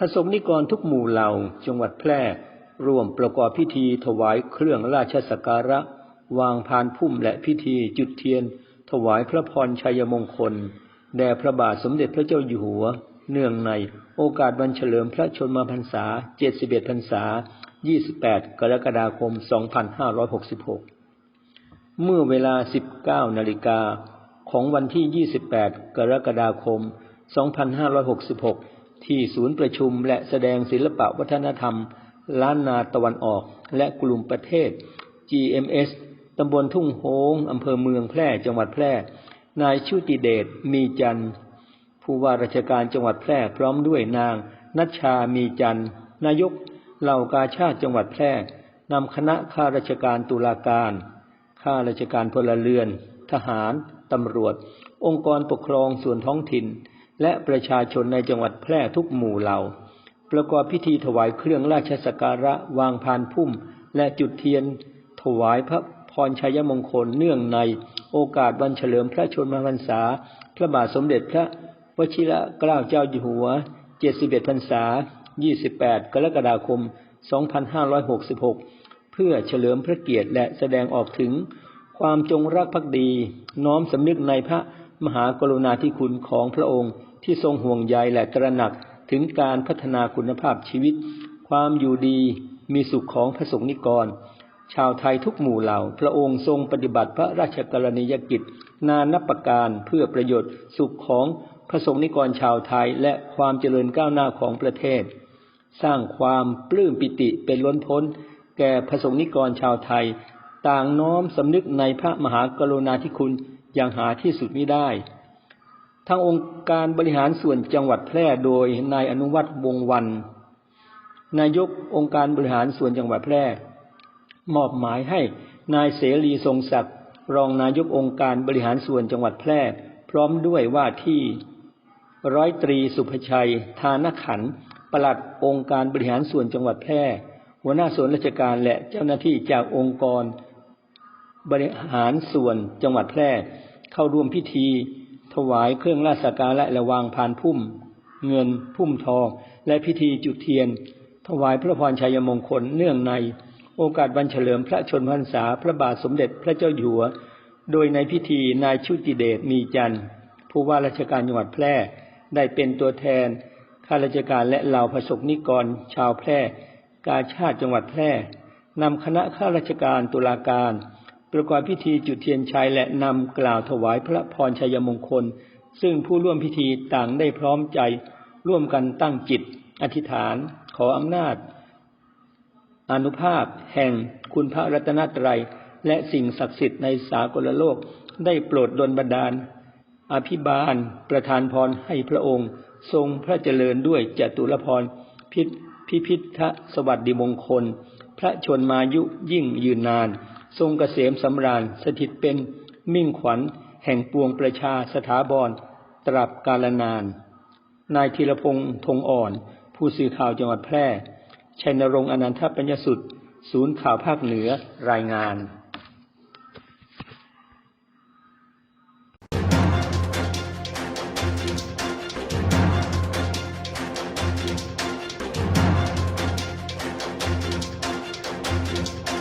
ระสงฆ์นิกรทุกหมู่เหล่าจังหวัดแพร่ร่วมประกอบพิธีถวายเครื่องราชสักการะ วางพานพุ่มและพิธีจุดเทียน ถวายพระพรชัยมงคล แด่พระบาทสมเด็จพระเจ้าอยู่หัว เนื่องในโอกาสวันเฉลิมพระชนมพรรษา 71 พรรษา 28 กรกฎาคม 2566 เมื่อเวลา 19 นาฬิกาของวันที่ 28 กรกฎาคม 2566 ที่ศูนย์ประชุมและแสดงศิลปะวัฒนธรรม ล้านนาตะวันออก และกลุ่มประเทศ GMS ตำบลทุ่งโฮงอำเภอเมืองแพร่จังหวัดแพร่ นายชุติเดชมีจันทร์ผู้ว่าราชการจังหวัดแพร่พร้อมด้วยนางนัชชามีจันทร์นายกเหล่ากาชาติจังหวัดแพร่นำคณะข้าราชการตุลาการข้าราชการพลเรือน ทหาร ตำรวจ องค์กรปกครองส่วนท้องถิ่น และประชาชนในจังหวัดแพร่ทุกหมู่เหล่า ประกอบพิธีถวายเครื่องราชสักการะวางพานพุ่ม และจุดเทียนถวายพระพรชัยมงคลเนื่องในโอกาสวันเฉลิมพระชนมพรรษา พระบาทสมเด็จพระวชิรเกล้าเจ้าอยู่หัว 71 พรรษา 28 กรกฎาคม 2566 เพื่อเฉลิมพระเกียรติและแสดงออกถึงความจงรักภักดี น้อมสำนึกในพระมหากรุณาธิคุณของพระองค์ ที่ทรงห่วงใยและตระหนักถึงการพัฒนาคุณภาพชีวิต ความอยู่ดีมีสุขของพระสงฆ์นิกร ชาวไทยทุกหมู่เหล่า พระองค์ทรงปฏิบัติพระราชกรณียกิจ นานับประการเพื่อประโยชน์สุขของพระสงฆ์นิกรชาวไทยและความเจริญก้าวหน้าของประเทศ สร้างความปลื้มปิติเป็นล้นพ้น แก่พระสงฆ์นิกรชาวไทย ต่างน้อมสำนึกในพระมหากรุณาธิคุณอย่างหาที่สุดมิได้ ทางองค์การบริหารส่วนจังหวัดแพร่โดยนายอนุวัตรวงวัน นายกองค์การบริหารส่วนจังหวัดแพร่ มอบหมายให้นายเสรีทรงศักดิ์รองนายกองค์การบริหารส่วนจังหวัดแพร่ พร้อมด้วยว่าที่ร้อยตรีสุภชัยทานขันปลัดองค์การบริหารส่วนจังหวัดแพร่ หัวหน้าส่วนราชการและเจ้าหน้าที่จากองค์กร บริหารส่วนจังหวัดแพร่ เข้าร่วมพิธี ถวายเครื่องราชสักการะและวางพานพุ่ม เงินพุ่มทอง และพิธีจุดเทียน ถวายพระพรชัยมงคลเนื่องใน โอกาสวันเฉลิมพระชนมพรรษาพระบาทสมเด็จพระเจ้าอยู่หัว โดยในพิธีนายชุติเดชมีจันทร์ผู้ว่าราชการจังหวัดแพร่ได้เป็นตัวแทนข้าราชการและเหล่าประสบนิกร ชาวแพร่ กาชาติจังหวัดแพร่นำคณะข้าราชการตุลาการ ประกอบพิธีจุดเทียนชัยและนำกล่าวถวายพระพรชัยมงคล ซึ่งผู้ร่วมพิธีต่างได้พร้อมใจร่วมกันตั้งจิต อธิษฐาน ขออำนาจ อนุภาพ แห่งคุณพระรัตนตรัย และสิ่งศักดิ์สิทธิ์ในสากลโลกได้โปรดดลบันดาล อภิบาล ประทานพรให้พระองค์ ทรงพระเจริญด้วยจตุรพรพิพิพิธสวัสดิมงคล พระชนมายุยิ่งยืนนาน ทรงเกษมสำราญสถิตเป็นมิ่งขวัญ แห่งปวงประชาสถาบรตราบกาลนาน นายธีรพงษ์ธงอ่อน ผู้สื่อข่าวจังหวัดแพร่ชัยนรงค์อนันทปัญญสุด ศูนย์ข่าวภาคเหนือรายงาน